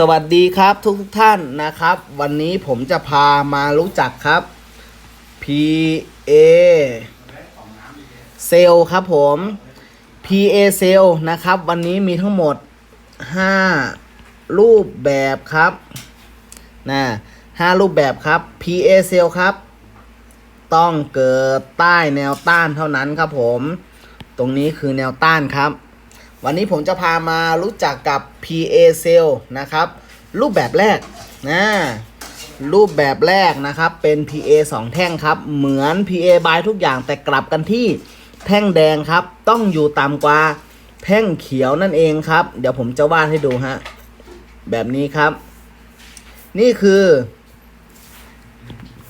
สวัสดีครับทุกทุกท่านนะครับ วันนี้ผมจะพามารู้จักครับ PA เซลครับผม PA เซลนะครับ วันนี้มีทั้งหมด 5 รูปแบบครับนะห้ารูปแบบครับ PA เซลครับ ต้องเกิดใต้แนวต้านเท่านั้นครับผม ตรงนี้คือแนวต้านครับ วันนี้ผมจะพามารู้จักกับ PA Cell นะครับ รูปแบบแรกนะรูปแบบแรกนะครับเป็น PA 2 แท่งครับ เหมือน PA บายทุกอย่างแต่กลับกันที่แท่งแดงครับ ต้องอยู่ต่ำกว่าแท่งเขียวนั่นเองครับ เดี๋ยวผมจะวาดให้ดูฮะแบบนี้ครับ นี่คือ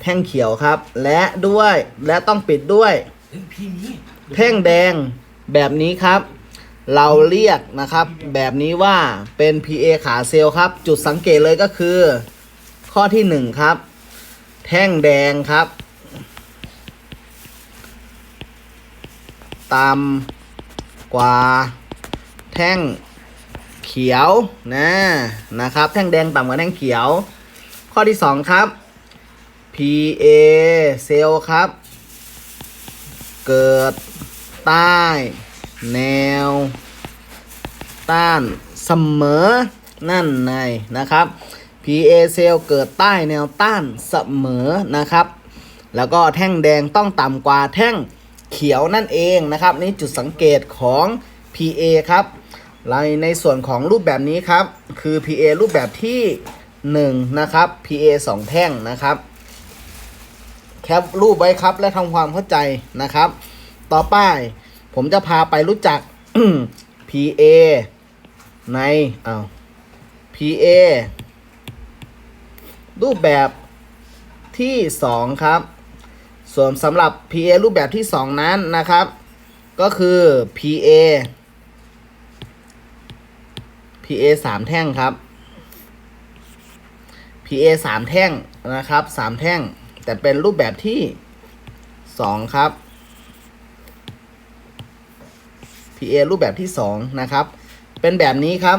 แท่งเขียวครับ และด้วยและต้องปิดด้วยแท่งแดงแบบนี้ครับ เราเรียกนะครับแบบนี้ว่าเป็น PA ขาเซลล์ครับ จุดสังเกตเลยก็คือ ข้อที่ 1 ครับ แท่งแดงครับ ตามกว่า แท่งเขียวนะนะครับ แท่งแดงต่ำกว่าแท่งเขียว ข้อที่ 2 ครับ PA เซลล์ครับ เกิดใต้ แนว ต้านเสมอ นั่นไงนะครับ PA เซลเกิดใต้แนวต้านเสมอนะครับ แล้วก็แท่งแดงต้องต่ำกว่าแท่งเขียวนั่นเองนะครับ นี่จุดสังเกตของ PA ครับในในส่วนของรูปแบบนี้ครับ คือ PA รูปแบบที่1นะครับ PA 2 แท่งนะครับ แคปรูปไว้ครับและทำความเข้าใจนะครับ ต่อไป ผมจะพาไปรู้จัก PA ในอ้าว PA รูปแบบที่ 2 ครับ ส่วนสำหรับ PA รูปแบบที่ 2 นั้นนะครับ ก็คือ PA PA 3 แท่งครับ PA 3 แท่งนะครับ 3 แท่ง แต่เป็นรูปแบบที่ 2 ครับ PA รูปแบบที่ 2 นะครับ เป็นแบบนี้ครับ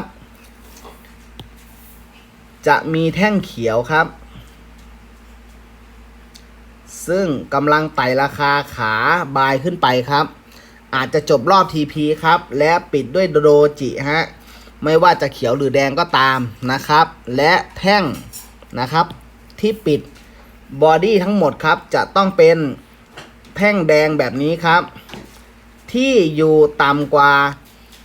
จะมีแท่งเขียวครับ ซึ่งกำลังไต่ราคาขาบายขึ้นไปครับ อาจจะจบรอบ TP ครับ และปิดด้วยโดจิฮะ ไม่ว่าจะเขียวหรือแดงก็ตามนะครับ และแท่งนะครับที่ปิดบอดี้ทั้งหมดครับ จะต้องเป็นแท่งแดงแบบนี้ครับ ที่อยู่ต่ำกว่า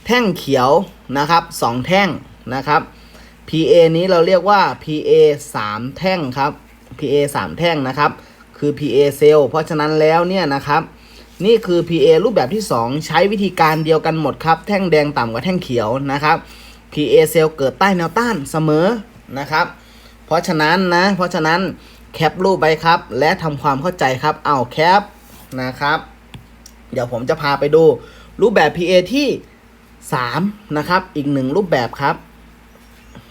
แท่งเขียวนะครับสองแท่งนะครับ PA นี้เราเรียกว่า PA 3 แท่งครับ PA 3 แท่งนะครับ คือ PA เซลเพราะฉะนั้นแล้วเนี่ยนะครับ นี่คือ PA รูปแบบที่ 2 ใช้วิธีการเดียวกันหมดครับ แท่งแดงต่ำกว่าแท่งเขียวนะครับ PA เซลเกิดใต้แนวต้านเสมอนะครับ เพราะฉะนั้นนะ เพราะฉะนั้นแคปรูปไปครับ และทำความเข้าใจครับ เอาแคปนะครับ เดี๋ยวผมจะพาไปดูรูปแบบ PA ที่ 3 นะครับ อีกหนึ่งรูปแบบครับ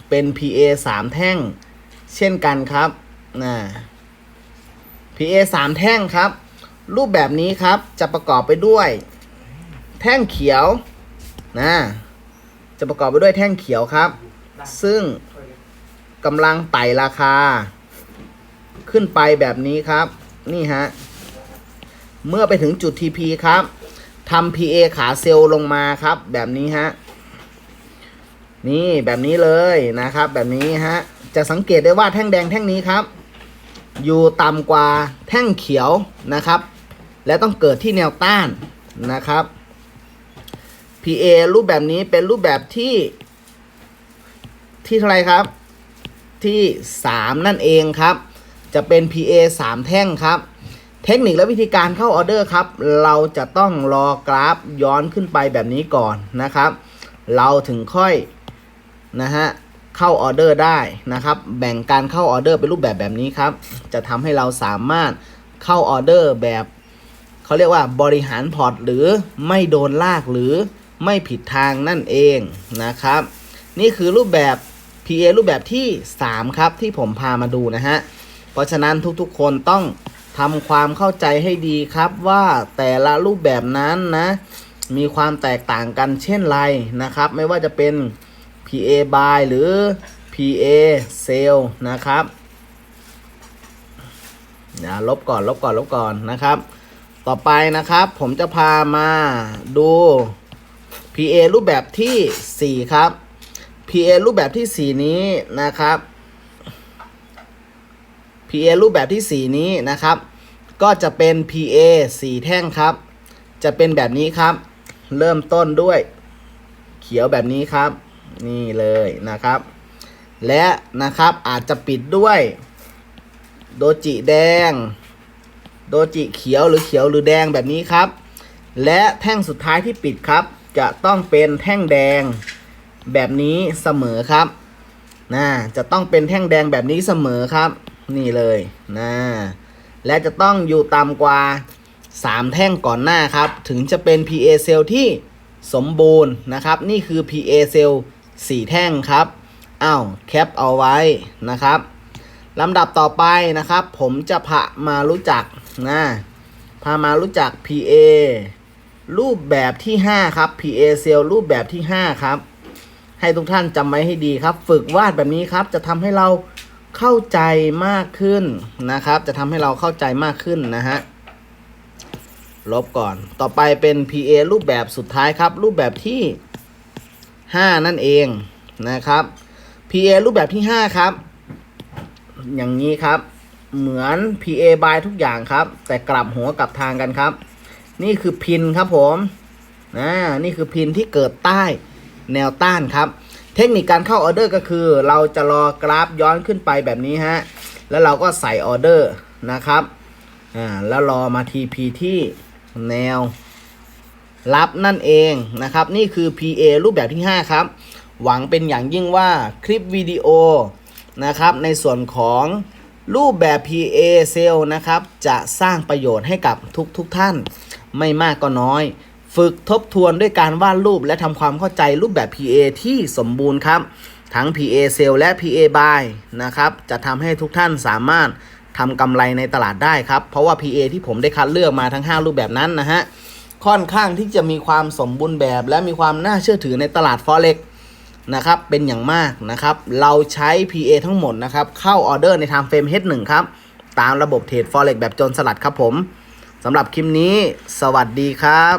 เป็น PA 3 แท่ง เช่นกันครับนะ PA 3 แท่งครับ รูปแบบนี้ครับจะประกอบไปด้วย แท่งเขียวนะจะประกอบไปด้วยแท่งเขียวครับ ซึ่งกำลังไต่ราคา ขึ้นไปแบบนี้ครับ นี่ฮะ เมื่อไปถึงจุด TP ครับทำ PA ขาเซลล์ลงมาครับ แบบนี้ฮะ นี่แบบนี้เลยนะครับ แบบนี้ฮะ จะสังเกตได้ว่าแท่งแดงแท่งนี้ครับ อยู่ต่ำกว่าแท่งเขียวนะครับ และต้องเกิดที่แนวต้านนะครับ PA รูปแบบนี้เป็นรูปแบบที่ ที่เท่าไรครับ ที่ 3 นั่นเองครับ จะเป็น PA 3 แท่งครับ เทคนิคและวิธีการเข้าออเดอร์ครับ เราจะต้องรอกราฟย้อนขึ้นไปแบบนี้ก่อนนะครับ เราถึงค่อยนะฮะเข้าออเดอร์ได้นะครับ แบ่งการเข้าออเดอร์เป็นรูปแบบแบบนี้ครับ จะทำให้เราสามารถเข้าออเดอร์แบบเขาเรียกว่าบริหารพอร์ตหรือไม่โดนลากหรือไม่ผิดทางนั่นเองนะครับ นี่คือรูปแบบ PA รูปแบบที่ 3 ครับที่ผมพามาดูนะฮะ เพราะฉะนั้นทุกๆคนต้อง ทำความเข้าใจให้ดีครับว่าแต่ละรูปแบบนั้นนะ มีความแตกต่างกันเช่นไรนะครับ ไม่ว่าจะเป็น PA by หรือ PA Sale นะครับเดี๋ยวลบก่อนลบก่อนลบก่อนนะครับ ต่อไปนะครับ ผมจะพามาดู PA รูปแบบที่ 4 ครับ PA รูปแบบที่ 4 นี้นะครับ PA รูปแบบที่ 4 นี้นะครับ ก็จะเป็น PA 4 แท่งครับ จะเป็นแบบนี้ครับ เริ่มต้นด้วย เขียวแบบนี้ครับ นี่เลยนะครับ และนะครับอาจจะปิดด้วย โดจิแดง โดจิเขียวหรือเขียวหรือแดงแบบนี้ครับ และแท่งสุดท้ายที่ปิดครับ จะต้องเป็นแท่งแดงแบบนี้เสมอครับนะจะต้องเป็นแท่งแดงแบบนี้เสมอครับ นี่เลยนะและจะต้องอยู่ต่ำกว่า 3 แท่งก่อนหน้าครับ ถึงจะเป็น PA เซลที่สมบูรณ์นะครับ นี่คือ PA เซล4แท่งครับอ้าวแคปเอาไว้นะครับลำดับต่อไปนะครับ ผมจะพามารู้จักนะพามารู้จัก PA รูปแบบที่ 5 ครับ PA เซลรูปแบบที่ 5 ครับ ให้ทุกท่านจำไว้ให้ดีครับ ฝึกวาดแบบนี้ครับ จะทำให้เรา เข้าใจมากขึ้นนะครับ จะทำให้เราเข้าใจมากขึ้นนะฮะลบก่อน ต่อไปเป็น PA รูปแบบสุดท้ายครับ รูปแบบที่ 5 นั่นเองนะครับ PA รูปแบบที่ 5 ครับ อย่างนี้ครับ เหมือน PA by ทุกอย่างครับ แต่กลับหัวกลับทางกันครับ นี่คือพินครับผมนะนี่คือพินที่เกิดใต้แนวต้านครับ เทคนิคการเข้าออเดอร์ก็คือ เราจะรอกราฟย้อนขึ้นไปแบบนี้ฮะ แล้วเราก็ใส่ออเดอร์นะครับ อ่า แล้วรอมา TP ที่แนวรับนั่นเองนะครับ นี่คือ PA รูปแบบที่ 5 ครับ หวังเป็นอย่างยิ่งว่าคลิปวิดีโอนะครับในส่วนของรูปแบบ PA เซลนะครับ จะสร้างประโยชน์ให้กับทุกทุกๆท่าน ไม่มากก็น้อย ฝึกทบทวนด้วยการวาดรูปและทำความเข้าใจรูปแบบ PA ที่สมบูรณ์ครับ ทั้ง PA เซลและ PA buy นะครับ จะทำให้ทุกท่านสามารถทำกำไรในตลาดได้ครับ เพราะว่า PA ที่ผมได้คัดเลือกมาทั้ง 5 รูปแบบนั้นนะฮะ ค่อนข้างที่จะมีความสมบูรณ์แบบ และมีความน่าเชื่อถือในตลาด Forex นะครับ เป็นอย่างมากนะครับ เราใช้ PA ทั้งหมดนะครับ เข้าออเดอร์ใน time frame H1 ครับ ตามระบบเทรด Forex แบบโจรสลัดครับผมสำหรับคลิปนี้ สวัสดีครับ